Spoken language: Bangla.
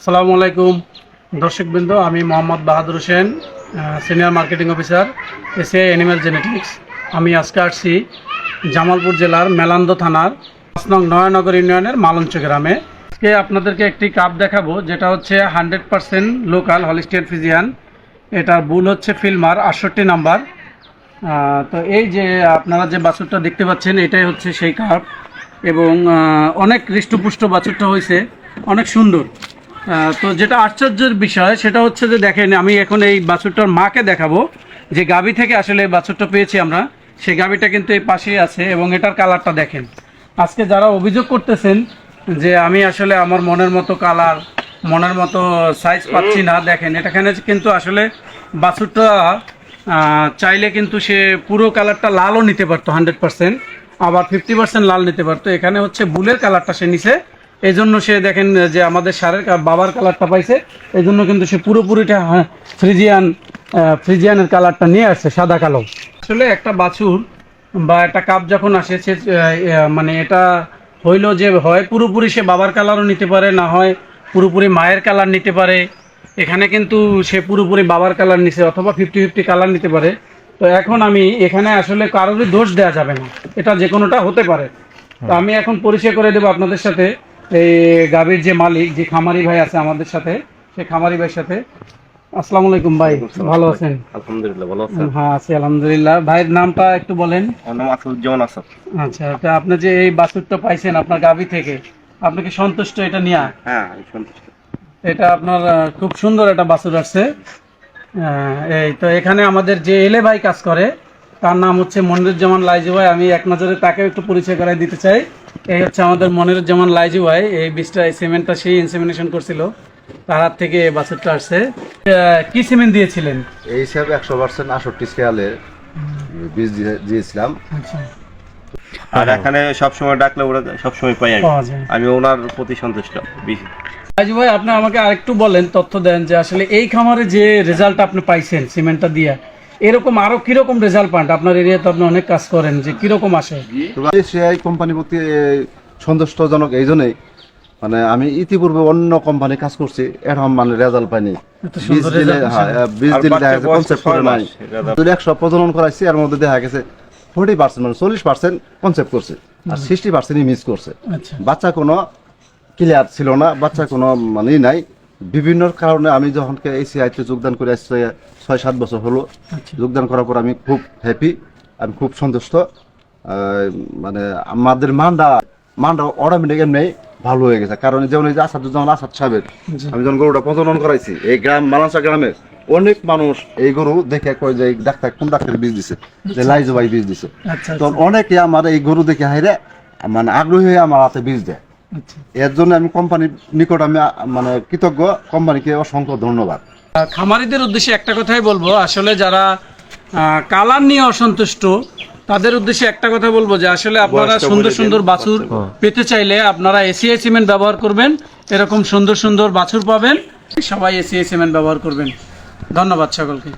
আসসালামু আলাইকুম। দর্শকবৃন্দ, আমি Mohammad Bahadur Hossain senior marketing officer SA animal genetics আমি আজকে আসছি জামালপুর জেলার মেলান্দ থানার পাঁচ নং নয়নগর ইউনিয়নের মালঞ্চ গ্রামে। আজকে আপনাদেরকে একটি কাপ দেখাবো, যেটা হচ্ছে hundred percent local Holstein Friesian এটার বুল হচ্ছে ফিল্মার আটষট্টি নাম্বার। তো এই যে আপনারা যে বাছুরটা দেখতে পাচ্ছেন, এটাই হচ্ছে সেই কাপ এবং অনেক হৃষ্টপুষ্ট বাছুরটা হয়েছে, অনেক সুন্দর। তো যেটা আশ্চর্যের বিষয়, সেটা হচ্ছে যে দেখেন, আমি এখন এই বাছুরটার মাকে দেখাবো। যে গাভী থেকে আসলে বাছুরটা পেয়েছি আমরা, সেই গাভীটা কিন্তু এই পাশেই আছে এবং এটার কালারটা দেখেন। আজকে যারা অভিযোগ করতেছেন যে আমি আসলে আমার মনের মতো কালার, মনের মতো সাইজ পাচ্ছি না, দেখেন, এটাখানে কিন্তু আসলে বাছুরটা চাইলে কিন্তু সে পুরো কালারটা লালও নিতে পারতো হান্ড্রেড পার্সেন্ট আবার ফিফটি পার্সেন্ট লাল নিতে পারতো। এখানে হচ্ছে বুলের কালারটা সে নিছে। এই জন্য সে দেখেন যে আমাদের সারের বাবার কালারটা পাইছে। এই জন্য কিন্তু সে পুরোপুরিটা হ্যাঁ, ফ্রিজিয়ান ফ্রিজিয়ানের কালারটা নিয়ে আসছে সাদা কালো। আসলে একটা বাছুর বা একটা কাপ যখন আসে সে মানে এটা হইল যে হয় পুরোপুরি সে বাবার কালারও নিতে পারে না হয় পুরোপুরি মায়ের কালার নিতে পারে। এখানে কিন্তু সে পুরোপুরি বাবার কালার নিছে অথবা ফিফটি ফিফটি কালার নিতে পারে। তো এখন আমি এখানে আসলে কারোরই দোষ দেওয়া যাবে না। এটা যে কোনোটা হতে পারে। তো আমি এখন পরিচয় করে দেবো আপনাদের সাথে। এই গাভীর যে মালিক যে খামারি ভাই আছে আমাদের সাথে সেই খামারি ভাইয়ের সাথে। আসসালামু আলাইকুম ভাই ভালো আছেন? আলহামদুলিল্লাহ ভালো আছেন? হ্যাঁ আছি আলহামদুলিল্লাহ। ভাইয়ের নামটা একটু বলেন। নাম আসাদুজ্জামান আসাদ। আচ্ছা তা আপনি যে এই বাছুরটা পাইছেন আপনার গাভী থেকে আপনি কি সন্তুষ্ট এটা নিয়ে? হ্যাঁ সন্তুষ্ট। এটা আপনার খুব সুন্দর একটা বাছুর আসছে। এই তো এখানে আমাদের যে এলে ভাই কাজ করে তার নাম হচ্ছে মনিরুজ্জামান লাইজু ভাই আমি এক নজরে তাকে একটু পরিচয় করাই দিতে চাই। এই হচ্ছে আমাদের মনিরুজ্জামান লাইজু ভাই এই বীজটা এই সিমেন্টটা সেই ইনসেমিনেশন করছিল। তার হাত থেকে এই বাছুরটা আসছে। কি সিমেন্ট দিয়েছিলেন? এই হিসাবে একশো পার্সেন্ট আষট্টি স্কেলের বীজ দিয়েছিলাম। আচ্ছা। আর এখানে সব সময় ডাকলে ওরা সব সময় পাই আমি আমি ওনার প্রতি সন্তুষ্ট। রাজু ভাই আপনি আমাকে আরেকটু বলেন তথ্য দেন যে আসলে এই খামারে যে রেজাল্ট আপনি পাইছেন সিমেন্টটা দিয়ে এরকম আরও কীরকম রেজাল্ট পান? আপনার এরিয়াতে আপনি অনেক কাজ করেন যে কীরকম আসে? তো সে এই কোম্পানি প্রতি সন্তুষ্টজনক এই জন্যই মানে আমি ইতিপূর্বে অন্য কোম্পানি কাজ করছি এরকম মানে রেজাল্ট পাইনি। হ্যাঁ দেখা গেছে কনসেপ্ট করে নাই। যদি একশো প্রজনন করাইছি এর মধ্যে দেখা গেছে ফোর্টি পার্সেন্ট মানে চল্লিশ পার্সেন্ট কনসেপ্ট করছে। আর সিক্সটি পার্সেন্টই মিস করছে। আচ্ছা। বাচ্চা কোনো ক্লিয়ার ছিল না বাচ্চা কোনো মানেই নাই। বিভিন্ন কারণে আমি যখন এই সিআইতে যোগদান করে আসছি ছয় সাত বছর হলো। আচ্ছা। যোগদান করার পর আমি খুব হ্যাপি আমি খুব সন্তুষ্ট। মানে আমাদের মানটা মানটা অটোমেটিক এমনি ভালো হয়ে গেছে। কারণ যেমন এই যে আসাদুজ্জামান আসাদ সাহেবের আমি যখন গরুটা প্রজনন করাইছি এই গ্রাম মালাসা গ্রামে অনেক মানুষ এই গরু দেখে কয় যে ডাক্তার কোন ডাক্তার বীজ দিছে? যে লাইজো ভাই বীজ দিছে। আচ্ছা তো অনেকে আমার এই গরু দেখে হাইরে মানে আগ্রহী হয়ে আমার হাতে বীজ দেয়। আচ্ছা এর জন্য আমি কোম্পানির নিকট আমি মানে কৃতজ্ঞ। কোম্পানিকে অসংখ্য ধন্যবাদ। খামারিদের উদ্দেশ্যে একটা কথাই বলব। আসলে যারা কালার নিয়ে অসন্তুষ্ট তাদের উদ্দেশ্যে একটা কথা বলব যে আসলে আপনারা সুন্দর সুন্দর বাছুর পেতে চাইলে আপনারা এসিআই সিমেন্ট ব্যবহার করবেন। এরকম সুন্দর সুন্দর বাছুর পাবেন। সবাই এসিআই সিমেন্ট ব্যবহার করবেন। ধন্যবাদ সকলকে।